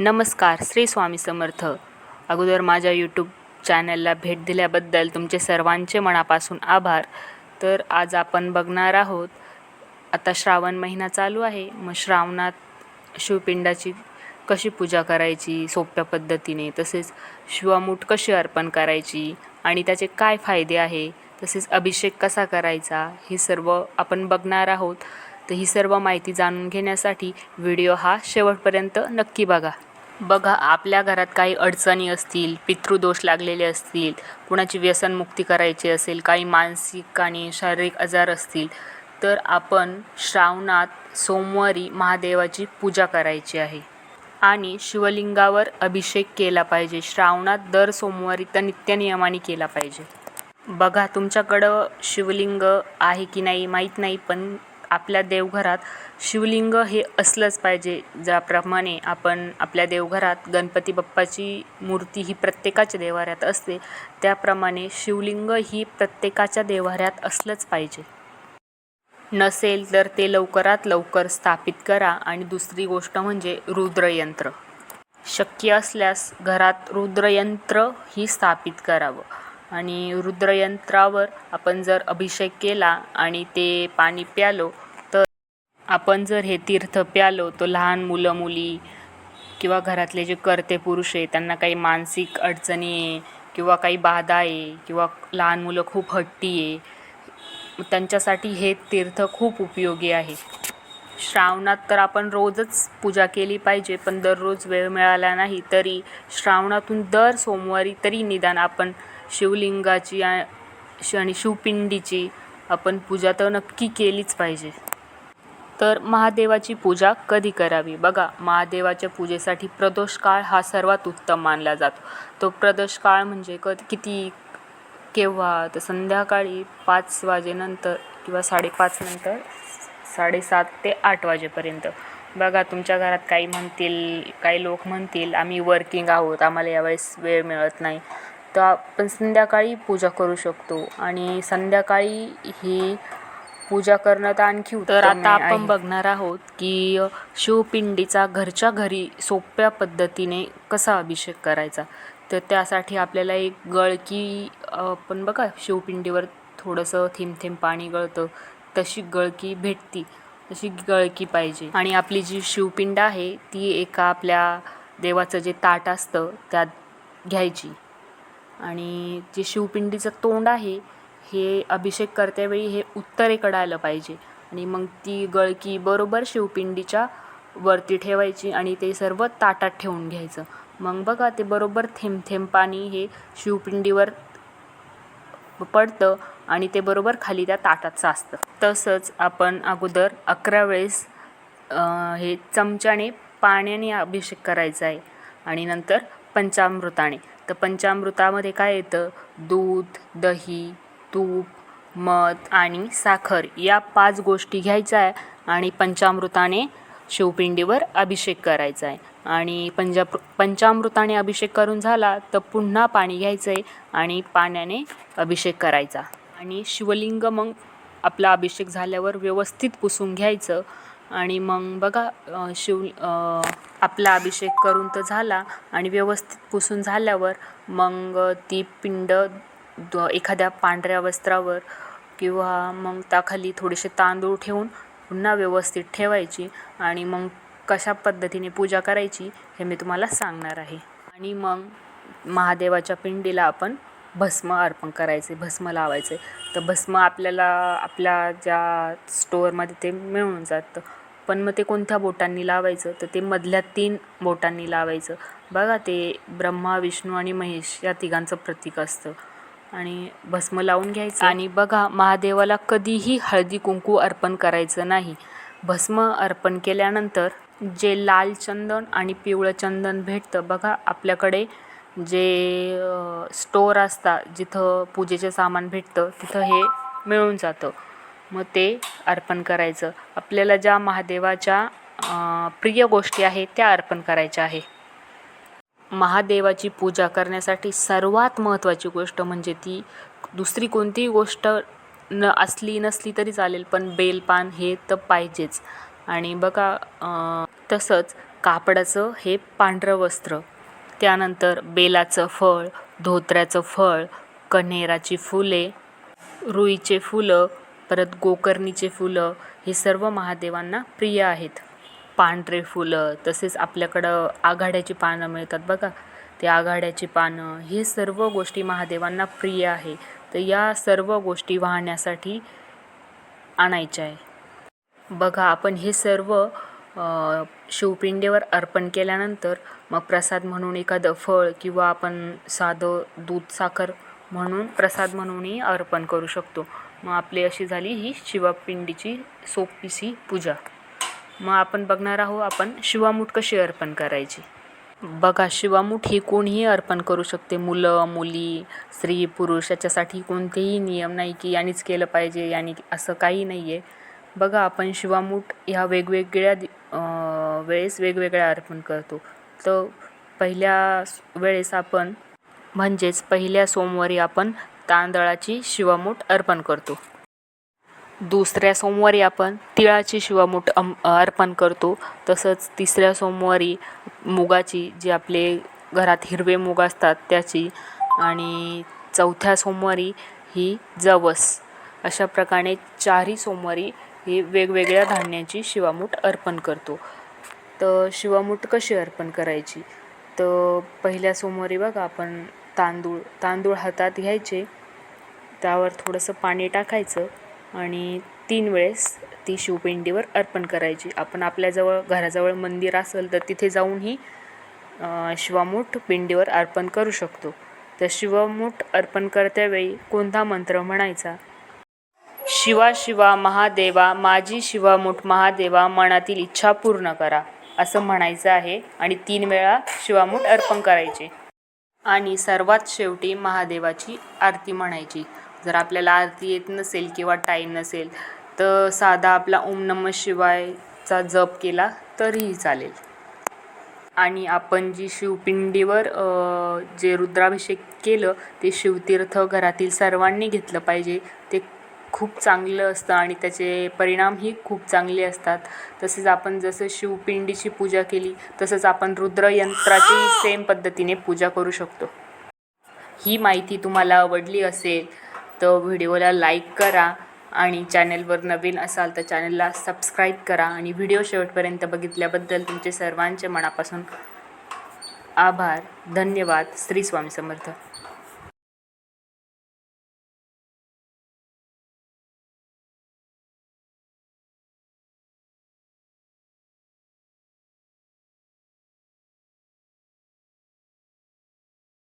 नमस्कार श्री स्वामी समर्थ. अगोदर माझ्या यूट्यूब चॅनलला भेट दिल्याबद्दल तुमचे सर्वांचे मनापासून आभार. तर आज आपण बघणार आहोत आता श्रावण महिना चालू आहे. मग श्रावणात शिवपिंडाची कशी पूजा करायची सोप्या पद्धतीने तसेच शिवामूठ कशी अर्पण करायची आणि त्याचे काय फायदे आहे तसेच अभिषेक कसा करायचा हे सर्व आपण बघणार आहोत. तर ही सर्व माहिती जाणून घेण्यासाठी व्हिडिओ हा शेवटपर्यंत नक्की बघा. बघा आपल्या घरात काही अडचणी असतील पितृदोष लागलेले असतील कुणाची व्यसनमुक्ती करायची असेल काही मानसिक आणि शारीरिक आजार असतील तर आपण श्रावणात सोमवारी महादेवाची पूजा करायची आहे. आणि शिवलिंगावर अभिषेक केला पाहिजे. श्रावणात दर सोमवारी तर नित्यनियमाने केला पाहिजे. बघा तुमच्याकडं शिवलिंग आहे की नाही माहीत नाही पण आपल्या देवघरात शिवलिंग हे असलंच पाहिजे. ज्याप्रमाणे आपण आपल्या देवघरात गणपती बाप्पाची मूर्ती ही प्रत्येकाच्या देवाऱ्यात असते त्याप्रमाणे शिवलिंग ही प्रत्येकाच्या देवाऱ्यात असलंच पाहिजे. नसेल तर ते लवकरात लवकर स्थापित करा आणि दुसरी गोष्ट म्हणजे रुद्रयंत्र. शक्य असल्यास घरात रुद्रयंत्र ही स्थापित करावं. आणि रुद्रयंत्रावर आपण जर अभिषेक केला आणि ते पाणी प्यालो तर आपण जर हे तीर्थ प्यालो तर लहान मुलं मुली किंवा घरातले जे कर्ते पुरुष आहे त्यांना काही मानसिक अडचणी आहे किंवा काही बाधा आहे किंवा लहान मुलं खूप हट्टी आहे त्यांच्यासाठी हे तीर्थ खूप उपयोगी आहे. श्रावणात तर आपण रोजच पूजा केली पाहिजे पण दररोज वेळ मिळाला नाही तरी श्रावणातून दर सोमवारी तरी निदान आपण शिवलिंगाची श- आणि शिवपिंडीची आपण पूजा तर नक्की केलीच पाहिजे. तर महादेवाची पूजा कधी करावी? बघा महादेवाच्या पूजेसाठी प्रदोष काळ हा सर्वात उत्तम मानला जातो. तो प्रदोष काळ म्हणजे क किती केव्हा? तर संध्याकाळी पाच वाजेनंतर किंवा साडेपाच नंतर साडेसात ते आठ वाजेपर्यंत. बघा तुमच्या घरात काही म्हणतील काही लोक म्हणतील आम्ही वर्किंग आहोत आम्हाला यावेळेस वेळ मिळत नाही. तर आपण संध्याकाळी पूजा करू शकतो. आणि संध्याकाळी ही पूजा करणं तर आणखी तर आता आपण बघणार आहोत की शिवपिंडीचा घरच्या घरी सोप्या पद्धतीने कसा अभिषेक करायचा? तर त्यासाठी आपल्याला एक गळकी आपण बघा शिवपिंडीवर थोडंसं थेंब थेंब पाणी गळतं. तशी गळकी भेटती. तशी गळकी पाहिजे. आणि आपली जी शिवपिंड आहे ती एका आपल्या देवाचं जे ताट असतं त्यात घ्यायची. आणि जे शिवपिंडीचं तोंड आहे हे अभिषेक करतेवेळी हे उत्तरेकडं आलं पाहिजे. आणि मग ती गळकी बरोबर शिवपिंडीच्या वरती ठेवायची आणि ते सर्व ताटात ठेवून घ्यायचं. मग बघा ते बरोबर थेंब थेंब पाणी हे शिवपिंडीवर पडतं आणि ते बरोबर खाली त्या ताटात साचतं. तसंच आपण अगोदर अकरा वेळेस हे चमच्याने पाण्याने अभिषेक करायचा आहे. आणि नंतर पंचामृताने. तर पंचामृतामध्ये काय येतं? दूध दही तूप मध आणि साखर या पाच गोष्टी घ्यायच्या आहे आणि पंचामृताने शिवपिंडीवर अभिषेक करायचा आहे. आणि पंजा पंचामृताने अभिषेक करून झाला तर पुन्हा पाणी घ्यायचं आहे आणि पाण्याने अभिषेक करायचा. आणि शिवलिंग मग आपला अभिषेक झाल्यावर व्यवस्थित पुसून घ्यायचं. आणि मग बघा शिव आपला अभिषेक करून तर झाला आणि व्यवस्थित पुसून झाल्यावर मग ती पिंड एखाद्या पांढऱ्या वस्त्रावर किंवा मग त्याखाली थोडेसे तांदूळ ठेवून पुन्हा व्यवस्थित ठेवायची आणि मग कशा पद्धतीने पूजा करायची हे मी तुम्हाला सांगणार आहे. आणि मग महादेवाच्या पिंडीला आपण भस्म अर्पण करायचे भस्म लावायचे. तर भस्म आपल्याला आपल्या ज्या स्टोअरमध्ये ते मिळून जातं. पण मग ते कोणत्या बोटांनी लावायचं? तर ते मधल्या तीन बोटांनी लावायचं. बघा ते ब्रह्मा विष्णू आणि महेश या तिघांचं प्रतीक असतं. आणि भस्म लावून घ्यायचं. आणि बघा महादेवाला कधीही हळदी कुंकू अर्पण करायचं नाही. भस्म अर्पण केल्यानंतर जे लाल चंदन आणि पिवळं चंदन भेटतं बघा आपल्याकडे जे स्टोअर असतात जिथं पूजेचे सामान भेटतं तिथं हे मिळून जातं. मग ते अर्पण करायचं. आपल्याला ज्या महादेवाच्या प्रिय गोष्टी आहेत त्या अर्पण करायच्या आहे. महादेवाची पूजा करण्यासाठी सर्वात महत्त्वाची गोष्ट म्हणजे ती दुसरी कोणतीही गोष्ट न असली नसली तरी चालेल पण बेलपान हे तर पाहिजेच. आणि बघा तसंच कापडाचं हे पांढरं वस्त्र. त्यानंतर बेलाचं फळ धोत्र्याचं फळ कन्हेराची फुले रुईचे फुलं परत गोकर्णीचे फुलं हे सर्व महादेवांना प्रिय आहेत. पांढरे फुलं तसेच आपल्याकडं आघाड्याची पानं मिळतात बघा. ते आघाड्याची पानं हे सर्व गोष्टी महादेवांना प्रिय आहे. तर या सर्व गोष्टी वाहण्यासाठी आणायच्या आहे. बघा आपण हे सर्व शिवपिंडीवर अर्पण केल्यानंतर मग प्रसाद म्हणून एखादं फळ किंवा आपण साधं दूध साखर म्हणून प्रसाद म्हणूनही अर्पण करू शकतो. मग आपली अशी झाली ही शिवपिंडीची सोपीशी पूजा. मग आपण बघणार आहोत आपण शिवामूठ कशी अर्पण करायची. बघा शिवामूठ ही कोणीही अर्पण करू शकते. मुलं मुली स्त्री पुरुष याच्यासाठी कोणतेही नियम नाही की यांनीच केलं पाहिजे यांनी असं काही नाही आहे बघा आपण शिवामूठ ह्या वेगवेगळ्या दि वेळेस वेगवेगळ्या अर्पण करतो. तर पहिल्या वेळेस आपण म्हणजेच पहिल्या सोमवारी आपण तांदळाची शिवामूठ अर्पण करतो. दुसऱ्या सोमवारी आपण तिळाची शिवामूठ अम अर्पण करतो. तसंच तिसऱ्या सोमवारी मुगाची जी आपले घरात हिरवे मुग असतात त्याची आणि चौथ्या सोमवारी ही जवस. अशा प्रकारे चारही सोमवारी ही वेगवेगळ्या धान्याची शिवामूठ अर्पण करतो. तर शिवामूठ कशी अर्पण करायची? तर पहिल्या सोमवारी बघा आपण तांदूळ तांदूळ हातात घ्यायचे. त्यावर थोडंसं पाणी टाकायचं आणि तीन वेळेस ती शिवपिंडीवर अर्पण करायची. आपण आपल्याजवळ घराजवळ मंदिर असेल तर तिथे जाऊनही शिवामूठ पिंडीवर अर्पण करू शकतो. तर शिवमूठ अर्पण करत्यावेळी कोणता मंत्र म्हणायचा? शिवा शिवा महादेवा माझी शिवामूठ महादेवा मनातील इच्छा पूर्ण करा असं म्हणायचं आहे. आणि तीन वेळा शिवामूठ अर्पण करायचे. आणि सर्वात शेवटी महादेवाची आरती म्हणायची. जर आपल्याला आरती येत नसेल किंवा टाईम नसेल तर साधा आपला ओम नम शिवायचा जप केला तरीही चालेल. आणि आपण जी शिवपिंडीवर जे रुद्राभिषेक केलं ते शिवतीर्थ घरातील सर्वांनी घेतलं पाहिजे. ते खूप चांगलं असतं आणि त्याचे परिणामही खूप चांगले असतात. तसेच आपण जसं शिवपिंडीची पूजा केली तसंच आपण रुद्रयंत्राची सेम पद्धतीने पूजा करू शकतो. ही माहिती तुम्हाला आवडली असेल तर व्हिडिओला लाईक करा आणि चॅनलवर नवीन असाल तर चॅनलला सबस्क्राईब करा आणि व्हिडिओ शेवटपर्यंत बघितल्याबद्दल तुमचे सर्वांचे मनापासून आभार. धन्यवाद. श्री स्वामी समर्थ.